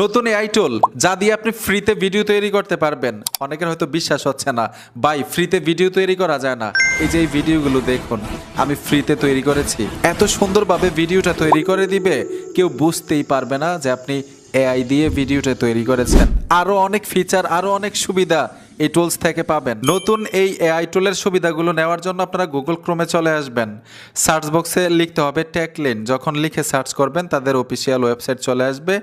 নতুন এআই টুল যা দিয়ে আপনি ফ্রিতে ভিডিও তৈরি করতে পারবেন। অনেকের হয়তো বিশ্বাস হচ্ছে না। বাই ফ্রিতে ভিডিও তৈরি করা যায় না। এই যে এই ভিডিওগুলো দেখুন, আমি ফ্রিতে তৈরি করেছি। এত সুন্দরভাবে ভিডিওটা তৈরি করে দিবে, কেউ বুঝতেই পারবে না যে আপনি এআই দিয়ে ভিডিওটা তৈরি করেছেন। আরও অনেক ফিচার আরও অনেক সুবিধা। এই টুলস থেকে পাবেন। নতুন এই এআই টুলের সুবিধাগুলো নেওয়ার জন্য আপনারা গুগল ক্রোমে চলে আসবেন। সার্চ বক্সে লিখতে হবে ট্যাকলিন যখন লিখে সার্চ করবেন, তাদের অফিসিয়াল ওয়েবসাইট চলে আসবে।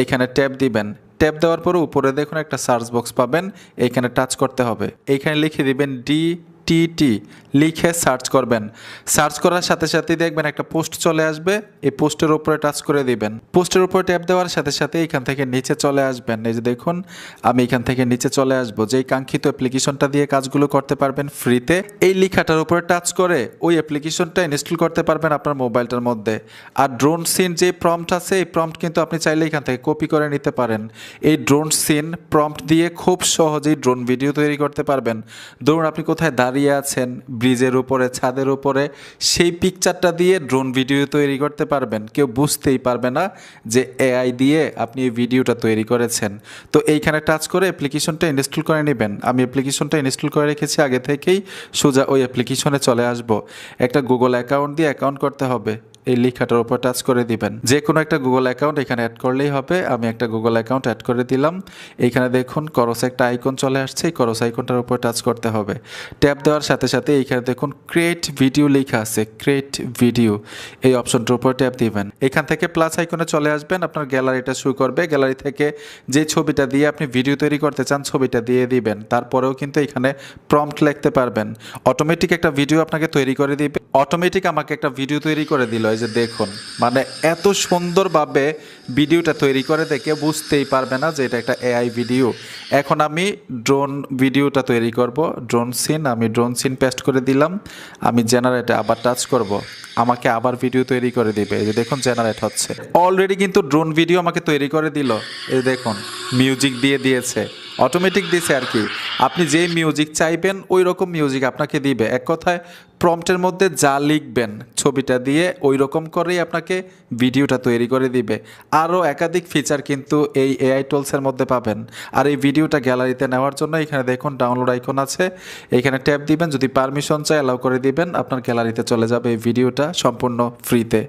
এইখানে ট্যাব দিবেন। ট্যাব দেওয়ার পরে উপরে দেখুন একটা সার্চ বক্স পাবেন। এইখানে টাচ করতে হবে। এইখানে লিখে দিবেন ডি টি টি লিখে সার্চ করবেন। সার্চ করার সাথে সাথে দেখবেন একটা পোস্ট চলে আসবে। এই পোস্টের উপরে টাচ করে দিবেন। পোস্টের উপরে ট্যাপ দেওয়ার সাথে সাথে এখান থেকে নিচে চলে আসবেন। এই যে দেখুন, আমি এখান থেকে নিচে চলে আসব। যেই কাঙ্ক্ষিত অ্যাপ্লিকেশনটা দিয়ে কাজগুলো করতে পারবেন ফ্রিতে এই লেখাটার উপরে টাচ করে ওই অ্যাপ্লিকেশনটা ইনস্টল করতে পারবেন আপনার মোবাইলটার মধ্যে। আর ড্রোন সিন যে প্রম্পট আছে, এই প্রম্পট কিন্তু আপনি চাইলে এখান থেকে কপি করে নিতে পারেন। এই ড্রোন সিন প্রম্পট দিয়ে খুব সহজেই ড্রোন ভিডিও তৈরি করতে পারবেন। ধরুন আপনি কোথায় দাঁড়িয়ে আছেন ব্রিজের উপরে, ছাদের উপরে, সেই পিকচারটা দিয়ে ড্রোন ভিডিও তৈরি করতে পারবেন। কেউ বুঝতেই পারবে না যে এআই দিয়ে আপনি এই ভিডিওটা তৈরি করেছেন। তো এইখানে টাচ করে অ্যাপ্লিকেশনটা ইনস্টল করে নেবেন। আমি অ্যাপ্লিকেশনটা ইনস্টল করে রেখেছি, আগে থেকেই সোজা ওই অ্যাপ্লিকেশনে চলে আসব। একটা গুগল অ্যাকাউন্ট দিয়ে অ্যাকাউন্ট করতে হবে। এই লেখাটার উপর টাচ করে দিবেন। যে কোনো একটা গুগল অ্যাকাউন্ট এখানে অ্যাড করলেই হবে। আমি একটা গুগল অ্যাকাউন্ট অ্যাড করে দিলাম। এইখানে দেখুন করস একটা আইকন চলে আসছে। এই করস আইকনটার উপর টাচ করতে হবে। ট্যাপ দেওয়ার সাথে সাথে এইখানে দেখুন ক্রিয়েট ভিডিও লেখা আছে। ক্রিয়েট ভিডিও এই অপশনটার উপর ট্যাপ দিবেন। এখান থেকে প্লাস আইকনে চলে আসবেন। আপনার গ্যালারিটা শুরু করবে। গ্যালারি থেকে যে ছবিটা দিয়ে আপনি ভিডিও তৈরি করতে চান, ছবিটা দিয়ে দিবেন। তারপরেও কিন্তু এখানে প্রম্পট লিখতে পারবেন। অটোমেটিক একটা ভিডিও আপনাকে তৈরি করে দিবে। অটোমেটিক আমাকে একটা ভিডিও তৈরি করে দিল, এই যে দেখুন। মানে এত সুন্দরভাবে ভিডিওটা তৈরি করে দেখে বুঝতেই পারবে না যে এটা একটা এআই ভিডিও এখন আমি ড্রোন ভিডিওটা তৈরি করব ড্রোন সিন আমি ড্রোন সিন পেস্ট করে দিলাম, আমি জেনারেটে আবার টাচ করব। আমাকে আবার ভিডিও তৈরি করে দিবে, এই যে দেখুন জেনারেট হচ্ছে। অলরেডি কিন্তু ড্রোন ভিডিও আমাকে তৈরি করে দিল, এই দেখুন মিউজিক দিয়ে দিয়েছে। অটোমেটিক দিছে আর কি। আপনি যে মিউজিক চাইবেন ওই রকম মিউজিক আপনাকে দিবে। এক কথায় প্রম্পটের মধ্যে যা লিখবেন, ছবিটা দিয়ে ওই রকম করেই আপনাকে ভিডিওটা তৈরি করে দিবে। আরও একাধিক ফিচার কিন্তু এই এআই টোলসের মধ্যে পাবেন। আর এই ভিডিওটা গ্যালারিতে নেওয়ার জন্য এখানে দেখুন ডাউনলোড আইকন আছে। এখানে ট্যাপ দিবেন, যদি পারমিশন চাই অ্যালাউ করে দিবেন, আপনার গ্যালারিতে চলে যাবে এই ভিডিওটা সম্পূর্ণ ফ্রিতে